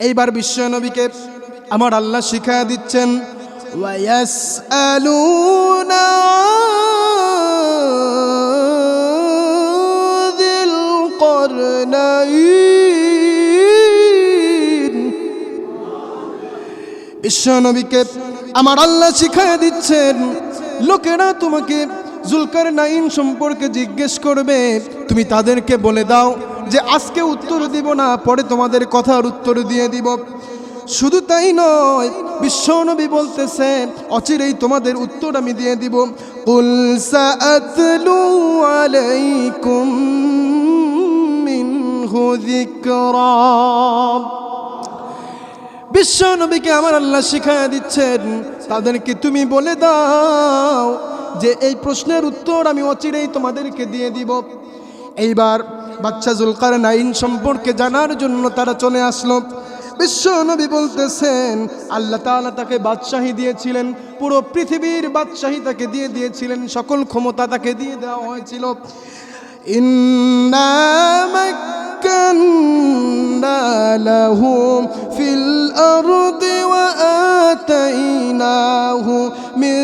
এইবার বিশ্ব নবীকে আমার আল্লাহ শিখা দিচ্ছেন বিশ্ব নবীকে আমার আল্লাহ শিখা দিচ্ছেন, লোকেরা তোমাকে জুলকার নাইন সম্পর্কে জিজ্ঞেস করবে, তুমি তাদেরকে বলে দাও যে আজকে উত্তর দিব না, পরে তোমাদের কথার উত্তর দিয়ে দিব। শুধু তাই নয় বিশ্বনবী বলতেছে, অচিরেই তোমাদের উত্তর আমি দিয়ে দিব। বিশ্ব নবীকে আমার আল্লাহ শিখায়া দিচ্ছেন, তাদেরকে তুমি বলে দাও যে, এই প্রশ্নের উত্তর আমি অচিরেই তোমাদেরকে দিয়ে দিব। এইবার বাচ্চা জুলকার নাইন সম্পর্কে জানার জন্য তারা চলে আসলো বিশ্ব নবী বলতেছেন আল্লাহ তাআলা তাকে বাদশাহী দিয়েছিলেন পুরো পৃথিবীর বাদশাহী তাকে দিয়ে দিয়েছিলেন সকল ক্ষমতা তাকে দিয়ে দেওয়া হয়েছিল إنا مكنا له في الأرض وآتيناه من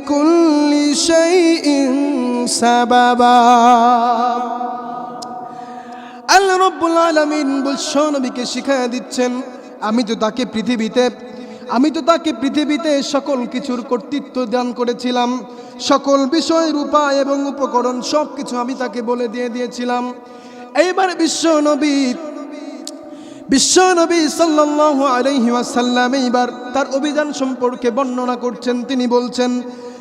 كل شيء سببا আল্লাহ রব্বুল আলমিন বলছ নবীকে শিখাই দিচ্ছেন, আমি তো তাকে পৃথিবীতে, আমি তো তাকে পৃথিবীতে সকল কিছুর কর্তৃত্ব দান করেছিলাম, সকল বিষয়ের উপায় এবং উপকরণ সব কিছু আমি তাকে বলে দিয়ে দিয়েছিলাম। এইবার বিশ্বনবী বিশ্বনবী সাল্লাহ আলহিমাসাল্লাম এইবার তার অভিযান সম্পর্কে বর্ণনা করছেন, তিনি বলছেন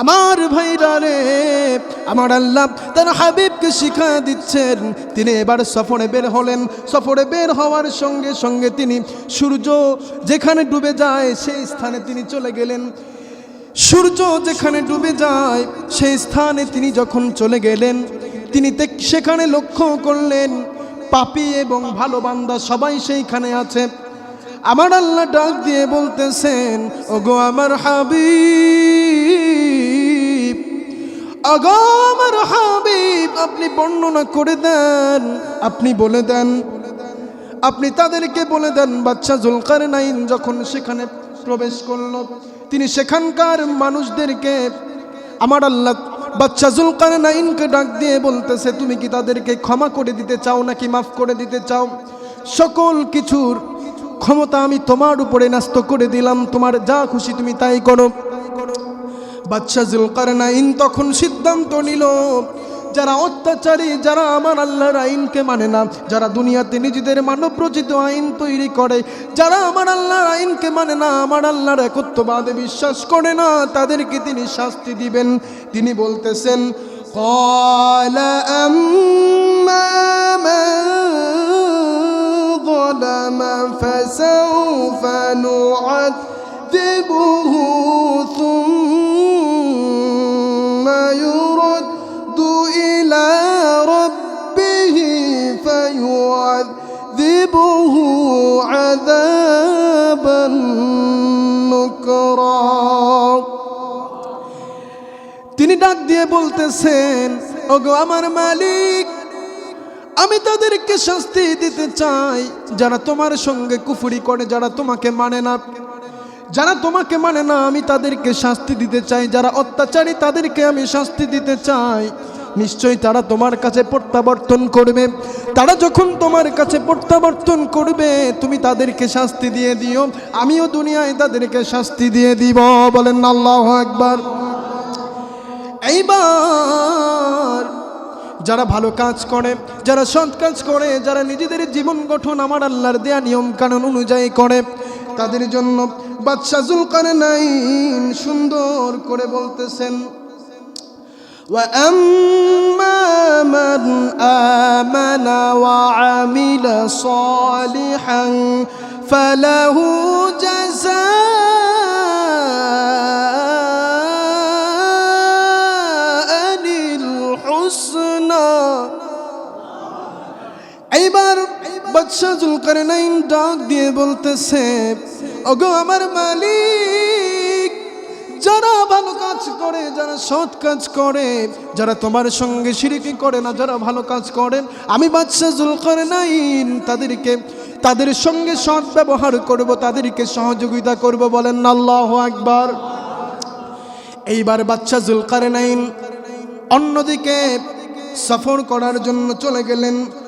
আমার ভাইরা রে আমার আল্লাহ তার হাবিবকে শিখা দিচ্ছেন। তিনি এবার সফরে বের হলেন। সফরে বের হওয়ার সঙ্গে সঙ্গে তিনি সূর্য যেখানে ডুবে যায়, সেই স্থানে তিনি চলে গেলেন। সূর্য যেখানে ডুবে যায়, সেই স্থানে তিনি যখন চলে গেলেন, তিনি সেখানে লক্ষ্য করলেন, পাপি এবং ভালো বান্দা সবাই সেইখানে আছে। আমার আল্লাহ ডাক দিয়ে বলতেছেন, ওগো আমার হাবিব আগো আমার হাবিব, আপনি বর্ণনা করে দেন। আপনি বলে দেন। আপনি তাদেরকে বলে দেন বাচ্চা জুলকার নাইন যখন সেখানে প্রবেশ করল, তিনি সেখানকার মানুষদেরকে, আমার আল্লাহ বাচ্চা জুলকার নাইনকে ডাক দিয়ে বলতেছে, তুমি কি তাদেরকে ক্ষমা করে দিতে চাও নাকি মাফ করে দিতে চাও? সকল কিছুর ক্ষমতা আমি তোমার উপরে ন্যস্ত করে দিলাম, তোমার যা খুশি তুমি তাই করো। বাচ্চা জুলকার নাইন তখন সিদ্ধান্ত নিল যারা অত্যাচারী যারা আমার আল্লাহর আইনকে মানে না যারা দুনিয়াতে নিজেদের মানব রচিত আইন তৈরি করে যারা আমার আল্লাহর আইনকে মানে না আমার আল্লাহর একত্ববাদে বিশ্বাস করে না তাদেরকে তিনি শাস্তি দিবেন তিনি বলতেছেন قال أما من ظلم فسوف نعذبه তিনি ডাক দিয়ে বলতেছেন, ওগো আমার মালিক, আমি তাদেরকে শাস্তি দিতে চাই। যারা তোমার সঙ্গে কুফুরি করে, যারা তোমাকে মানে না, যারা তোমাকে মানে না, আমি তাদেরকে শাস্তি দিতে চাই। যারা অত্যাচারী, তাদেরকে আমি শাস্তি দিতে চাই। নিশ্চয়ই তারা তোমার কাছে প্রত্যাবর্তন করবে। তারা যখন তোমার কাছে প্রত্যাবর্তন করবে, তুমি তাদেরকে শাস্তি দিয়ে দিও। আমিও দুনিয়ায় তাদেরকে শাস্তি দিয়ে দিব। বলেন আল্লাহ একবার এইবার যারা ভালো কাজ করে, যারা সৎ কাজ করে, যারা নিজেদের জীবন গঠন আমার আল্লাহর দেয়া নিয়ম কানুন অনুযায়ী করে, তাদের জন্য বাদশা করে নাইন সুন্দর করে বলতেছেন وأما من বলতেছে, ওগো আমার মালিক, যারা ভালো কাজ করে, যারা সৎ কাজ করে, যারা তোমার সঙ্গে সিরিকি করে না, যারা ভালো কাজ করেন, আমি বাদশাহ জুলকার নাইন তাদেরকে, তাদের সঙ্গে সৎ ব্যবহার করব, তাদেরকে সহযোগিতা করব। বলেন আল্লাহ আকবার। এইবার বাচ্চা জুলকার নাইন অন্যদিকে সফর করার জন্য চলে গেলেন।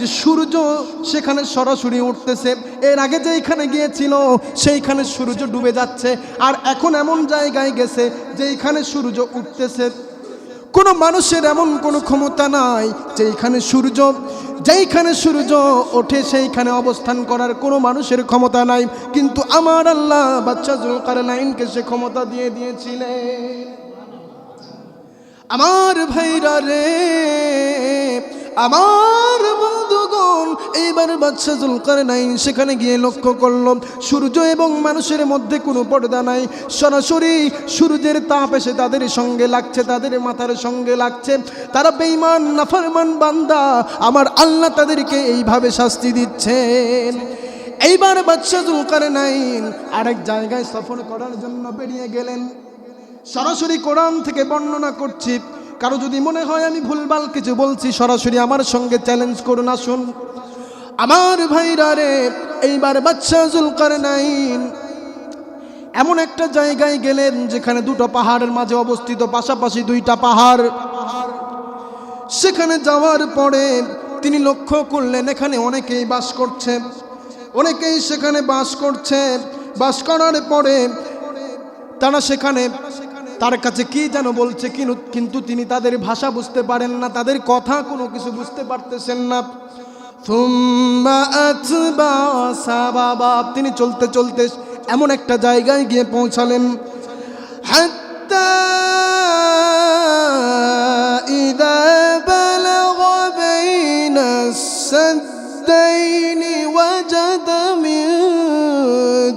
যে সূর্য সেখানে সরাসরি উঠতেছে। এর আগে যেইখানে গিয়েছিল, সেইখানে সূর্য ডুবে যাচ্ছে। আর এখন এমন জায়গায় গেছে যেইখানে সূর্য উঠতেছে। কোনো মানুষের এমন কোনো ক্ষমতা নাই যেইখানে সূর্য যেইখানে সূর্য ওঠে সেইখানে অবস্থান করার কোনো মানুষের ক্ষমতা নাই। কিন্তু আমার আল্লাহ বাচ্চা জুলকার নাইনকে সে ক্ষমতা দিয়ে দিয়েছিলেন। আমার ভাইরা রে আমার বন্ধুগণ এইবার বাচ্চা জুলকার নাই সেখানে গিয়ে লক্ষ্য করল, সূর্য এবং মানুষের মধ্যে কোনো পর্দা নাই। সরাসরি সূর্যের তাপ এসে তাদের সঙ্গে লাগছে, তাদের মাথার সঙ্গে লাগছে। তারা বেইমান নাফারমান বান্দা, আমার আল্লাহ তাদেরকে এইভাবে শাস্তি দিচ্ছেন। এইবার বাচ্চা জুলকার নাইন আরেক জায়গায় সফর করার জন্য বেরিয়ে গেলেন। সরাসরি কোরআন থেকে বর্ণনা করছি। কারও যদি মনে হয় আমি ভুলভাল কিছু বলছি, সরাসরি আমার সঙ্গে চ্যালেঞ্জ করুন, আসুন। আমার ভাইরা রে, এইবার বাচ্চা জুলকার নাইন এমন একটা জায়গায় গেলেন যেখানে দুটো পাহাড়ের মাঝে অবস্থিত, পাশাপাশি দুইটা পাহাড়। সেখানে যাওয়ার পরে তিনি লক্ষ্য করলেন, এখানে অনেকেই বাস করছে। অনেকেই সেখানে বাস করছে। বাস করার পরে তারা সেখানে তার কাছে কি যেন বলছে কিনু- কিন্তু তিনি তাদের ভাষা বুঝতে পারেন না তাদের কথা কোনো কিছু বুঝতে পারতেছেন না থুম্মা আতবা সাবাবা। তিনি চলতে চলতে এমন একটা জায়গায় গিয়ে পৌঁছালেন হাত্তা ইদা বালাগ বাইনা السدين وجد من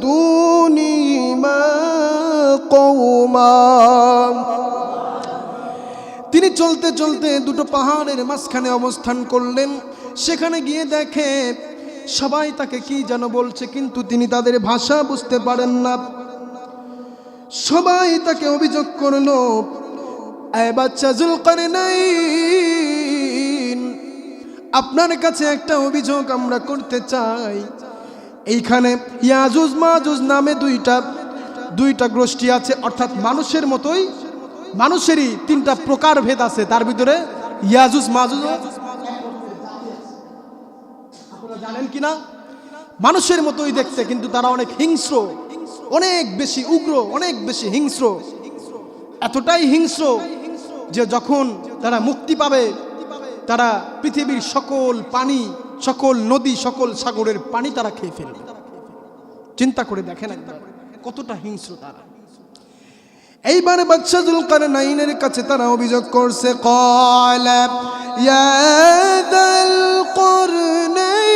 دونهما মা তিনি চলতে চলতে দুটো পাহাড়ের মাঝখানে অবস্থান করলেন। সেখানে গিয়ে দেখে সবাই তাকে কি যেন বলছে, কিন্তু তিনি তাদের ভাষা বুঝতে পারেন না। সবাই তাকে অভিযোগ করল বাচ্চা জুল করে নাই আপনার কাছে একটা অভিযোগ আমরা করতে চাই। এইখানে ইয়াজুজ মাজুজ নামে দুইটা দুইটা গোষ্ঠী আছে, অর্থাৎ মানুষের মতোই, মানুষেরই তিনটা প্রকার ভেদ আছে। তার ভিতরে ইয়াজুজ, মাজুজ। জানেন কি না মানুষের মতোই দেখতে, কিন্তু তারা অনেক হিংস্র, অনেক বেশি উগ্র, অনেক বেশি হিংস্র। এতটাই হিংস্র যে যখন তারা মুক্তি পাবে, তারা পৃথিবীর সকল পানি, সকল নদী, সকল সাগরের পানি তারা খেয়ে ফেলবে। চিন্তা করে দেখেন একবার। কতটা হিংস্র তারা। এইবার বাচ্চা জুলকার নাইনের কাছে তারা অভিযোগ করছে কলা ইয়াদাল করনাইন।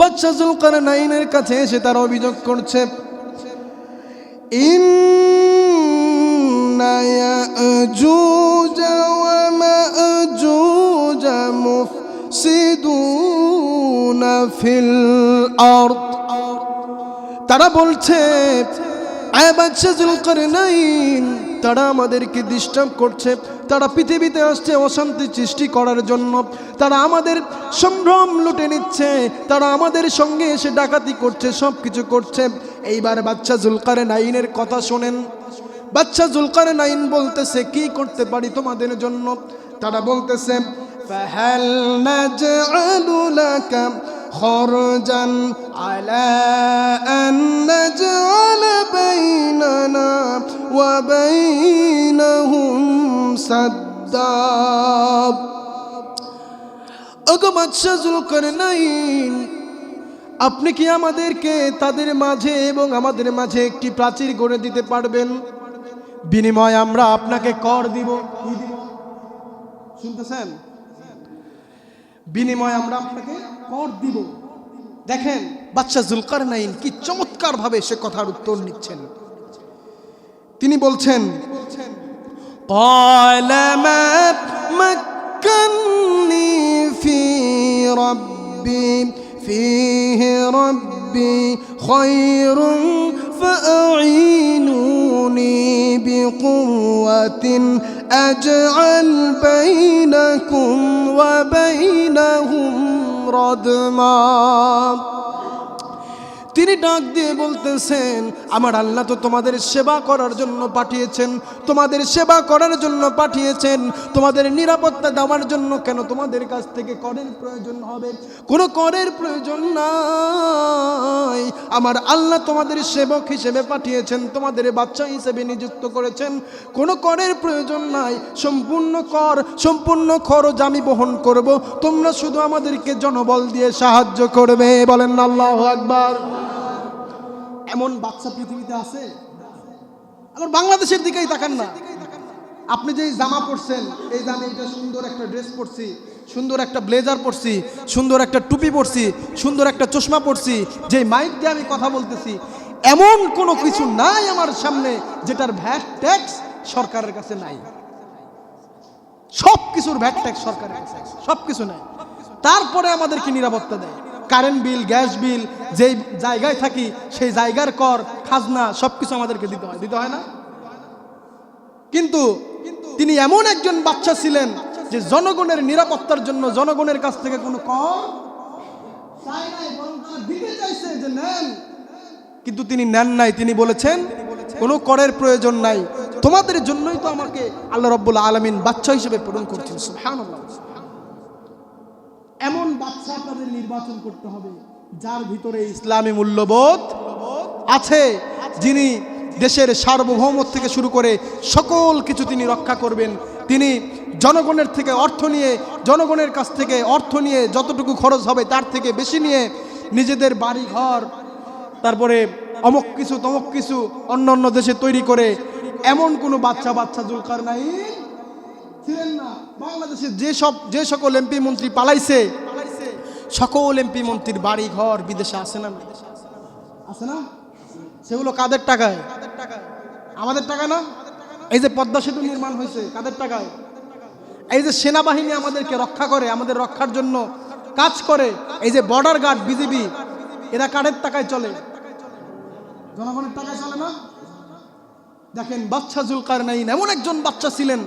বাচ্চা জুলকার নাইনের কাছে এসে তারা অভিযোগ করছে إن ফিল তারা বলছে তারা আমাদেরকে ডিস্টার্ব করছে। তারা পৃথিবীতে আসছে অশান্তি সৃষ্টি করার জন্য। তারা আমাদের সম্ভ্রম লুটে নিচ্ছে। তারা আমাদের সঙ্গে এসে ডাকাতি করছে সব কিছু করছে। এইবার বাচ্চা জুলকারে নাইনের কথা শোনেন। বাচ্চা জুলকারে নাইন বলতেছে, কি করতে পারি তোমাদের জন্য? তারা বলতেছে খরজান আলা আন নাজআল বাইনানা ওয়া বাইনাহুম সাদ্দা ওগো বাদশাহ আপনি কি আমাদেরকে তাদের মাঝে এবং আমাদের মাঝে একটি প্রাচীর গড়ে দিতে পারবেন? বিনিময় আমরা আপনাকে কর দিব? শুনতেছেন? বিনিময়ে আমরা আপনাকে কর দিব দেখেন বাচ্চা জুলকার নাইন কি চমৎকার ভাবে সে কথার উত্তর নিচ্ছেন তিনি বলছেন قال ما مكني في ربي فيه ربي خير فأعينوني بقوة أجعل بينكم وبينهم ردما. তিনি ডাক দিয়ে বলতেছেন, আমার আল্লাহ তো তোমাদের সেবা করার জন্য পাঠিয়েছেন। তোমাদের সেবা করার জন্য পাঠিয়েছেন। তোমাদের নিরাপত্তা দেওয়ার জন্য কেন তোমাদের কাছ থেকে করের প্রয়োজন হবে? কোনো করের প্রয়োজন নাই। আমার আল্লাহ তোমাদের সেবক হিসেবে পাঠিয়েছেন, তোমাদের বাচ্চা হিসেবে নিযুক্ত করেছেন। কোনো করের প্রয়োজন নাই। সম্পূর্ণ কর, সম্পূর্ণ খরচ আমি বহন করব। তোমরা শুধু আমাদেরকে জনবল দিয়ে সাহায্য করবে। বলেন আল্লাহ আকবার। এমন বাচ্চা পৃথিবীতে আছে? আবার বাংলাদেশের দিকেই তাকান না। আপনি যে জামা পরছেন, এই আমি এটা সুন্দর একটা ড্রেস পরছি, সুন্দর একটা ব্লেজার পরছি, সুন্দর একটা টুপি পরছি, সুন্দর একটা চশমা পরছি যে মাইক দিয়ে আমি কথা বলতেছি, এমন কোনো কিছু নাই আমার সামনে যেটার ভ্যাট ট্যাক্স সরকারের কাছে নাই। সব কিছুর ভ্যাট ট্যাক্স সরকারের কাছে সব কিছু নাই। তারপরে আমাদেরকে নিরাপত্তা দেয়। কারেন্ট বিল, গ্যাস বিল, যেই জায়গায় থাকি সেই জায়গার কর, খাজনা সব কিছু আমাদেরকে দিতে হয়। দিতে হয় না? কিন্তু তিনি এমন একজন বাচ্চা ছিলেন যে জনগণের নিরাপত্তার জন্য জনগণের কাছ থেকে কোনো কর। কিন্তু তিনি নেন নাই। তিনি বলেছেন, কোনো করের প্রয়োজন নাই। তোমাদের জন্যই তো আমাকে আল্লাহ রব্বুল আলমিন বাচ্চা হিসেবে পূরণ করছেন। সুবহানাল্লাহ। এমন বাচ্চা আপনাদের নির্বাচন করতে হবে, যার ভিতরে ইসলামী মূল্যবোধ আছে, যিনি দেশের সার্বভৌমত্ব থেকে শুরু করে সকল কিছু তিনি রক্ষা করবেন। তিনি জনগণের থেকে অর্থ নিয়ে, জনগণের কাছ থেকে অর্থ নিয়ে যতটুকু খরচ হবে তার থেকে বেশি নিয়ে নিজেদের বাড়ি ঘর তারপরে অমক কিছু তমক কিছু অন্য অন্য দেশে তৈরি করে, এমন কোনো বাচ্চা বাচ্চা জুলকার নাই। ছিলেন না। বাংলাদেশে যে সব যে সকল এমপি মন্ত্রী পালাইছে সকল এমপি মন্ত্রীর বাড়ি ঘর বিদেশে আছে না আছে না? সেগুলো কাদের টাকায়? আমাদের টাকা না? এই যে পদ্মা সেতু নির্মাণ হয়েছে, কাদের টাকায়? এই যে সেনাবাহিনী আমাদেরকে রক্ষা করে, আমাদের রক্ষার জন্য কাজ করে, এই যে বর্ডার গার্ড বিজিবি এরা কাদের টাকায় চলে? জনগণের টাকায় চলে না? দেখেন বাচ্চা জুলকার নাইন এমন একজন বাচ্চা ছিলেন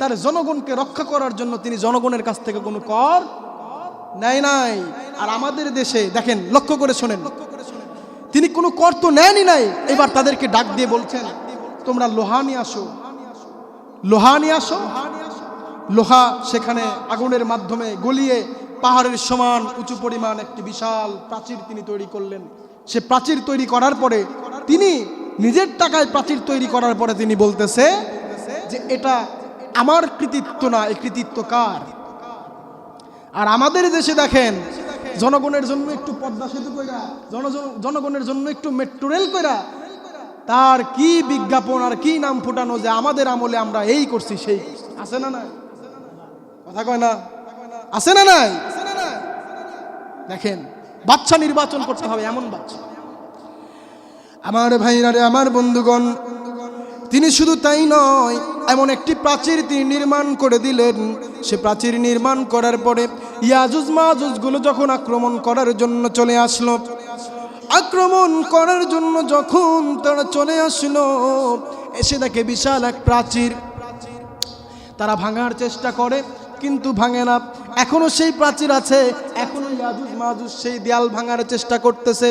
তার জনগণকে রক্ষা করার জন্য তিনি জনগণের কাছ থেকে কোনো কর নেয় নাই। আর আমাদের দেশে, দেখেন, লক্ষ্য করে শোনেন, তিনি কোনো কর তো নেয়নি নাই। এবার তাদেরকে ডাক দিয়ে বলছেন, তোমরা লোহা নিয়ে আসো। লোহা নিয়ে আসো। লোহা সেখানে আগুনের মাধ্যমে গলিয়ে পাহাড়ের সমান উঁচু পরিমাণ একটি বিশাল প্রাচীর তিনি তৈরি করলেন। সে প্রাচীর তৈরি করার পরে তিনি নিজের টাকায় প্রাচীর তৈরি করার পরে তিনি বলতেছে যে, এটা আমার কৃতিত্ব না, এই কৃতিত্ব কার? আর আমাদের দেশে দেখেন, জনগণের জন্য একটু পদ্মা সেতু কইরা জনগণের জন্য একটু মেট্রো রেল কইরা, তার কি বিজ্ঞাপন আর কি নাম ফুটানো যে আমাদের আমলে আমরা এই করছি, সেই আছে না নাই? কথা কয় না? আছে না নাই? দেখেন, বাচ্চা নির্বাচন করতে হবে এমন বাচ্চা। আমার ভাইরা রে, আমার বন্ধুগণ তিনি শুধু তাই নয়, এমন একটি প্রাচীর তিনি নির্মাণ করে দিলেন। সে প্রাচীর নির্মাণ করার পরে ইয়াজুজ মাজুজগুলো যখন আক্রমণ করার জন্য চলে আসলো, আক্রমণ করার জন্য যখন তারা চলে আসলো, এসে দেখে বিশাল এক প্রাচীর। তারা ভাঙার চেষ্টা করে, কিন্তু ভাঙে না। এখনও সেই প্রাচীর আছে, এখনও ইয়াজুজ মাজুজ সেই দেয়াল ভাঙার চেষ্টা করতেছে।